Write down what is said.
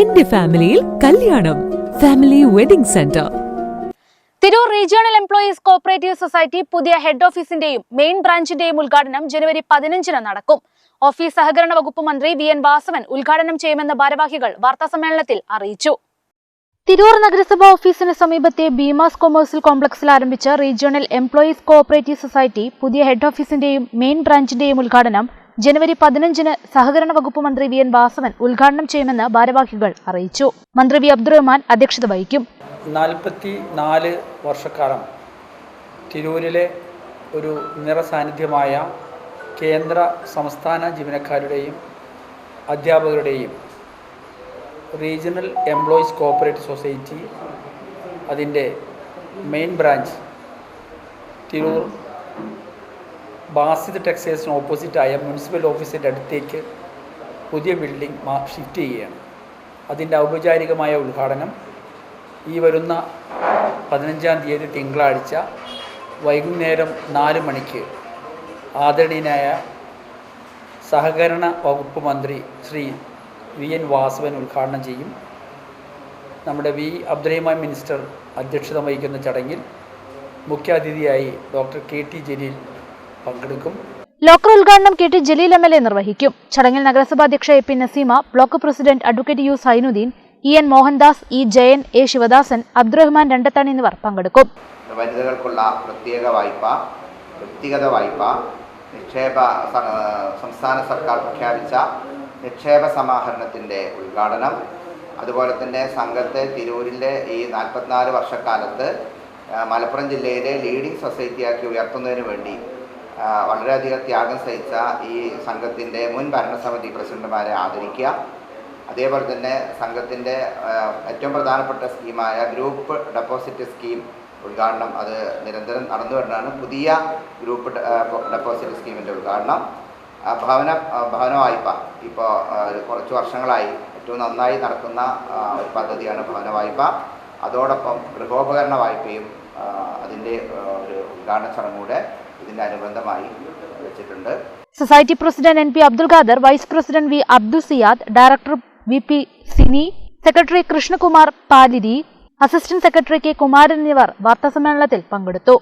എന്റെ ഫാമിലിയിൽ കല്യാണം. Family wedding centre Tirur regional employees cooperative society പുതിയ ഹെഡ് ഓഫീസിന്റെയും മെയിൻ ബ്രാഞ്ചിന്റെയും ഉദ്ഘാടനം ജനുവരി പതിനഞ്ചിന് നടക്കും. ഓഫീസ് സഹകരണ വകുപ്പ് മന്ത്രി വി എൻ വാസവൻ ഉദ്ഘാടനം ചെയ്യുമെന്ന് ഭാരവാഹികൾ വാർത്താസമ്മേളനത്തിൽ അറിയിച്ചു. തിരൂർ നഗരസഭാ ഓഫീസിന് സമീപത്തെ ബീമാസ് കൊമേഴ്സ്യൽ കോംപ്ലക്സിൽ ആരംഭിച്ച റീജിയണൽ എംപ്ലോയീസ് കോഓപ്പറേറ്റീവ് സൊസൈറ്റി പുതിയ ഹെഡ് ഓഫീസിന്റെയും മെയിൻ ബ്രാഞ്ചിന്റെയും ഉദ്ഘാടനം ജനുവരി പതിനഞ്ചിന് സഹകരണ വകുപ്പ് മന്ത്രി വി എൻ വാസവൻ ഉദ്ഘാടനം ചെയ്യുമെന്ന് ഭാരവാഹികൾ അറിയിച്ചു. മന്ത്രി വി അബ്ദുറഹ്മാൻ അധ്യക്ഷത വഹിക്കും. നാൽപ്പത്തി നാല് വർഷക്കാലം തിരൂരിലെ ഒരു നിറസാന്നിധ്യമായ കേന്ദ്ര സംസ്ഥാന ജീവനക്കാരുടെയും അധ്യാപകരുടെയും റീജിയണൽ എംപ്ലോയീസ് കോപ്പറേറ്റീവ് സൊസൈറ്റി അതിന്റെ മെയിൻ ബ്രാഞ്ച് തിരൂർ ബാസിദ് ടെക്സ്റ്റൈൽസിന് ഓപ്പോസിറ്റായ മുനിസിപ്പൽ ഓഫീസിന്റെ അടുത്തേക്ക് പുതിയ ബിൽഡിംഗ് ഷിഫ്റ്റ് ചെയ്യുകയാണ്. അതിന്റെ ഔപചാരികമായ ഉദ്ഘാടനം ഈ വരുന്ന പതിനഞ്ചാം തീയതി തിങ്കളാഴ്ച വൈകുന്നേരം നാല് മണിക്ക് ആദരണീയനായ സഹകരണ വകുപ്പ് മന്ത്രി ശ്രീ വി എൻ വാസവൻ ഉദ്ഘാടനം ചെയ്യും. നമ്മുടെ വി അബ്ദുറഹിമാൻ മിനിസ്റ്റർ അധ്യക്ഷത വഹിക്കുന്ന ചടങ്ങിൽ മുഖ്യാതിഥിയായി ഡോക്ടർ കെ ടി ജലീൽ പങ്കെടുക്കും. ലോക്കർ ഉദ്ഘാടനം കേട്ട് T Jaleel M L A നിർവഹിക്കും. ചടങ്ങിൽ നഗരസഭാ അധ്യക്ഷ A P Naseema block president advocate U Zainuddin E N Mohandas E Jayan A Sivadasan Abdurahman Randathan എന്നിവർ പങ്കെടുക്കും. വനിതകൾക്കുള്ള പ്രത്യേക വായ്പ വ്യക്തിഗത വായ്പ നിക്ഷേപ സംസ്ഥാന സർക്കാർ പ്രഖ്യാപിച്ച നിക്ഷേപ സമാഹരണത്തിന്റെ ഉദ്ഘാടനം. അതുപോലെ തന്നെ സംഘത്തെ തിരൂരിന്റെ ഈ നാൽപ്പത്തിനാല് വർഷക്കാലത്ത് മലപ്പുറം ജില്ലയിലെ ലീഡിംഗ് സൊസൈറ്റിയാക്കി ഉയർത്തുന്നതിന് വേണ്ടി വളരെയധികം ത്യാഗം സഹിച്ച ഈ സംഘത്തിന്റെ മുൻ ഭരണസമിതി പ്രസിഡന്റുമാരെ ആദരിക്കുക. അതേപോലെ തന്നെ സംഘത്തിന്റെ ഏറ്റവും പ്രധാനപ്പെട്ട സ്കീമായ ഗ്രൂപ്പ് ഡെപ്പോസിറ്റ് സ്കീം ഉദ്ഘാടനം അത് നിരന്തരം നടന്നു വരുന്നതാണ്. പുതിയ ഗ്രൂപ്പ് ഡെപ്പോസിറ്റ് സ്കീമിന്റെ ഉദ്ഘാടനം. ഭവന ഭവന വായ്പ ഇപ്പോൾ കുറച്ച് വർഷങ്ങളായി ഏറ്റവും നന്നായി നടക്കുന്ന ഒരു പദ്ധതിയാണ് ഭവന വായ്പ. അതോടൊപ്പം ഗൃഹോപകരണ വായ്പയും അതിന്റെ ഒരു ഉദ്ഘാടന ചടങ്ങൂടെ ഇതിന്റെ അനുബന്ധമായി വെച്ചിട്ടുണ്ട്. Society president N P Abdul Khader vice president V Abdul Siyad director V P Sini secretary Krishnakumar Paliri assistant secretary K Kumaran എന്നിവർ വാർത്താസമ്മേളനത്തിൽ പങ്കെടുത്തു.